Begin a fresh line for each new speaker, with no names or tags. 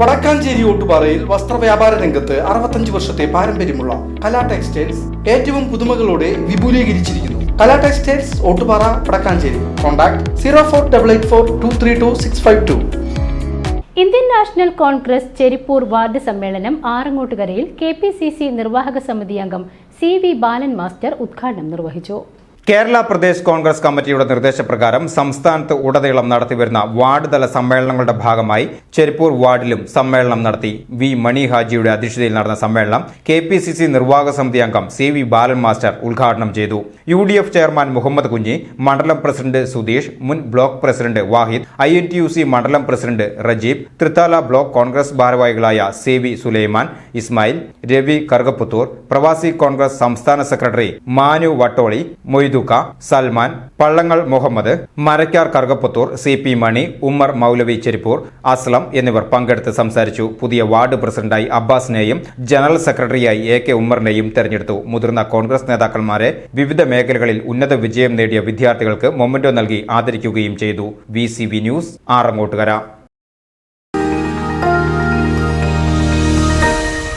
വടക്കാഞ്ചേരി ഓട്ടുപാറയിൽ വസ്ത്രവ്യാപാര രംഗത്ത് അറുപത്തഞ്ച് വർഷത്തെ പാരമ്പര്യമുള്ള കലാ ടെക്സ്റ്റൈൽസ് ഏറ്റവും പുതുമകളോടെ വിപുലീകരിച്ചിരിക്കുന്നു. Kala textiles Ottupara Vadakkanchery. Contact zero four double eight four two three two six five two.
Indian National Congress Cherippur ward സമ്മേളനം ആറങ്ങോട്ടുകരയിൽ കെ പി സി സി നിർവാഹക സമിതി അംഗം സി വി ബാലൻ മാസ്റ്റർ ഉദ്ഘാടനം നിർവഹിച്ചു.
കേരള പ്രദേശ് കോൺഗ്രസ് കമ്മിറ്റിയുടെ നിർദ്ദേശപ്രകാരം സംസ്ഥാനത്ത് ഉടനീളം നടത്തിവരുന്ന വാർഡ് തല സമ്മേളനങ്ങളുടെ ഭാഗമായി ചെരിപ്പൂർ വാർഡിലും സമ്മേളനം നടത്തി. വി മണി ഹാജിയുടെ അധ്യക്ഷതയിൽ നടന്ന സമ്മേളനം കെ പി സി സി നിർവാഹക സമിതി അംഗം സി വി ബാലൻ മാസ്റ്റർ ഉദ്ഘാടനം ചെയ്തു. U D F chairman Muhammad Kunhi മണ്ഡലം പ്രസിഡന്റ് സുധീഷ് മുൻ block president Vahid I N T U C മണ്ഡലം president Rajeeb Thrithala block Congress ഭാരവാഹികളായ സി വി സുലൈമാൻ ഇസ്മായിൽ രവി കറുകപ്പുത്തൂർ പ്രവാസി കോൺഗ്രസ് സംസ്ഥാന secretary Manu Vattoli Moidukka Salman Pallangal Muhammad Marakkar Kargapathur C P Mani Ummer മൗലവി ചെരിപ്പൂർ അസ്ലം എന്നിവർ പങ്കെടുത്ത് സംസാരിച്ചു. പുതിയ വാർഡ് പ്രസിഡന്റായി അബ്ബാസിനെയും ജനറൽ സെക്രട്ടറിയായി എ കെ ഉമ്മറിനെയും തെരഞ്ഞെടുത്തു. മുതിർന്ന കോൺഗ്രസ് നേതാക്കന്മാരെ വിവിധ മേഖലകളിൽ ഉന്നത വിജയം നേടിയ വിദ്യാർത്ഥികൾക്ക് മൊമെന്റോ നൽകി ആദരിക്കുകയും ചെയ്തു. V news Arangottukara.